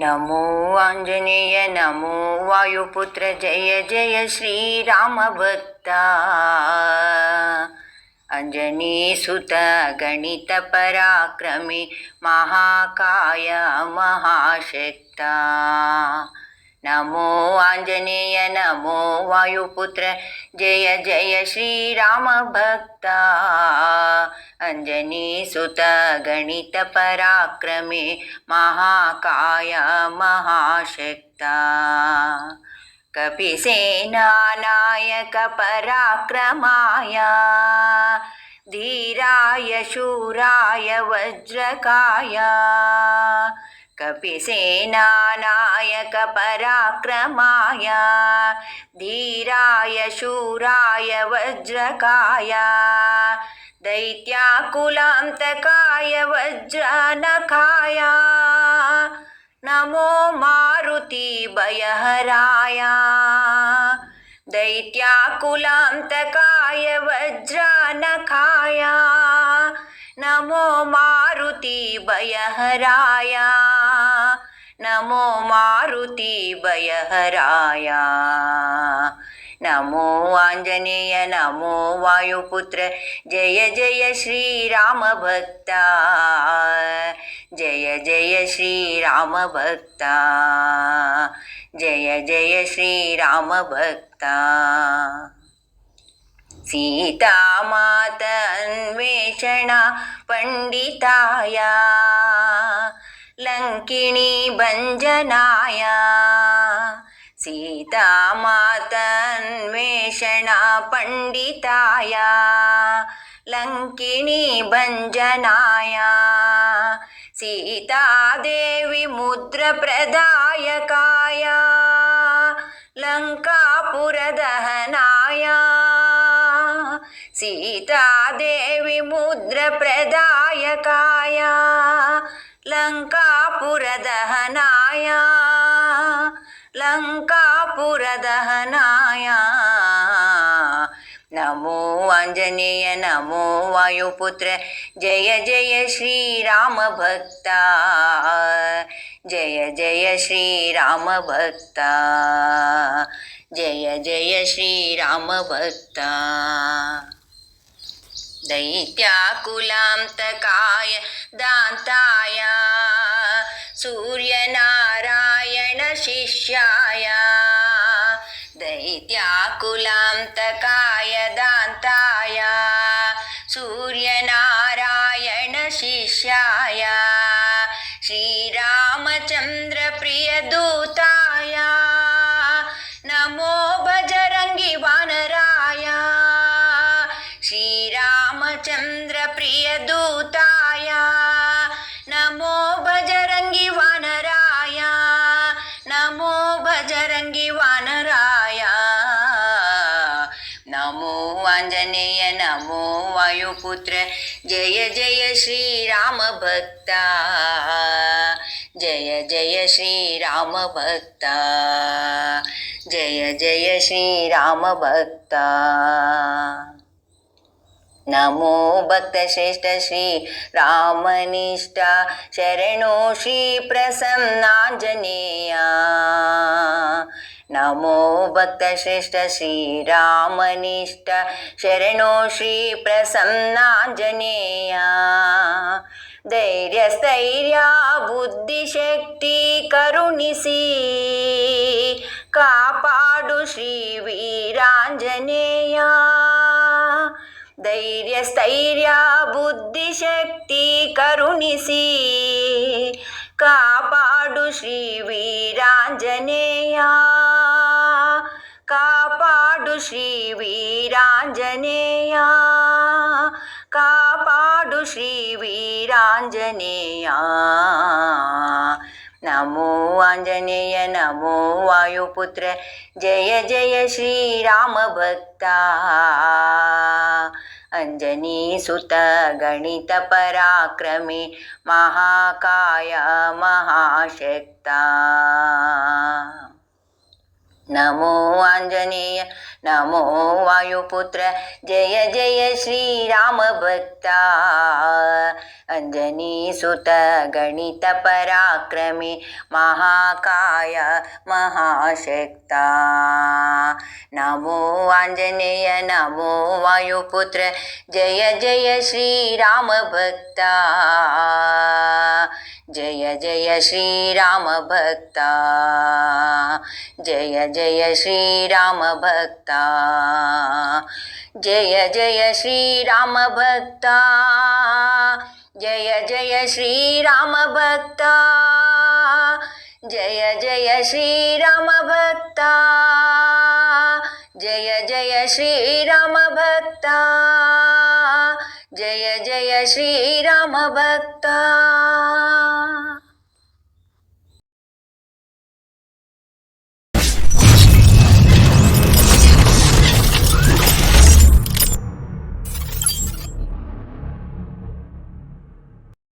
नमो आञ्जनेय नमो वायुपुत्र जय जय श्रीरामभक्ता अञ्जनीसुत गणितपराक्रमे महाकाय महाशक्ता नमो आञ्जनेय नमो वायुपुत्र। जय जय श्रीरामभक्ता अञ्जनीसुत गणितपराक्रमे महाकाय महाशक्ता। कपिसेनानायकपराक्रमाय धीराय शूराय वज्रकाय कपिसेनानायकपराक्रमाय धीराय शूराय वज्रकाय दैत्याकुलान्तकाय वज्रनखाय नमो मारुति भयहराय दैत्याकुलान्तकाय वज्रनखाय नमो मारुति भयहराय नमो मारुति भयहराय नमो आञ्जनेय, नमो वायुपुत्र, जय जय श्रीरामभक्ता जय जय श्रीरामभक्ता जय जय श्रीरामभक्ता सीतामात अन्वेषणा पण्डिताय लङ्किणी भञ्जनाय सीतामातन्वेषणा पण्डिताय लङ्किणी भञ्जनाय सीतादेवी मुद्रप्रदायकाय लङ्कापुरदहनाय సీతాదేవి ముద్ర ప్రదాయకాయ లంకాపురదహనాయ లంకాపురదహనా आञ्जनेय नमो वायुपुत्र। जय जय श्रीरामभक्ता जय जय श्रीरामभक्ता जय जय श्रीरामभक्ता दैत्याकुलान्तकाय दान्ताय, सूर्यनारायणशिष्याय। दैत्याकुलान्तकाय वायुपुत्र। जय जय श्रीरामभक्ता जय जय श्रीरामभक्ता जय जय श्रीरामभक्ता नमो भक्तश्रेष्ठ श्री रामनिष्ठा। शरणो श्रीप्रसन्नाञ्जनेया नमो भक्तश्रेष्ठ श्रीरामनिष्ठ शरणो श्रीप्रसन्नाञ्जनेया ಧೈರ್ಯಸ್ಥೈರ್ಯ ಬುದ್ಧಿಶಕ್ತಿ ಕರುಣಿಸಿ ಕಾಪಾಡು ಶ್ರೀ ವೀರಾಂಜನೇಯ ಧೈರ್ಯ ಸ್ಥೈರ್ಯ ಬುದ್ಧಿಶಕ್ತಿ ಕರುಣಿಸಿ ಕಾಪಾಡು ಶ್ರೀ ವೀರಾಂಜನೇಯ ಶ್ರೀವೀರಾಂಜನೇಯ ಕಾಪಾಡು ಶ್ರೀವೀರಾಂಜನೇಯ ನಮೋ ಆಂಜನೇಯ ನಮೋ ವಾಯುಪುತ್ರ ಜಯ ಜಯ ಶ್ರೀರಾಮ ಭಕ್ತ ಅಂಜನಿ ಸುತ ಗಣಿತ ಪರಾಕ್ರಮಿ ಮಹಾಕಾಯ ಮಹಾಶಕ್ತ ನಮೋ आञ्जनेय नमो वायुपुत्र। जय जय श्रीरामभक्ता अञ्जनीसुत गणितपराक्रमे महाकाय महाशक्ता। नमो आञ्जनेय नमो वायुपुत्र। जय जय श्रीरामभक्ता जय जय श्रीरामभक्ता जय जय श्रीरामभक्ता जय जय श्रीरामभक्ता जय जय श्रीरामभक्ता जय जय श्रीरामभक्ता जय जय श्रीरामभक्ता जय जय श्रीरामभक्ता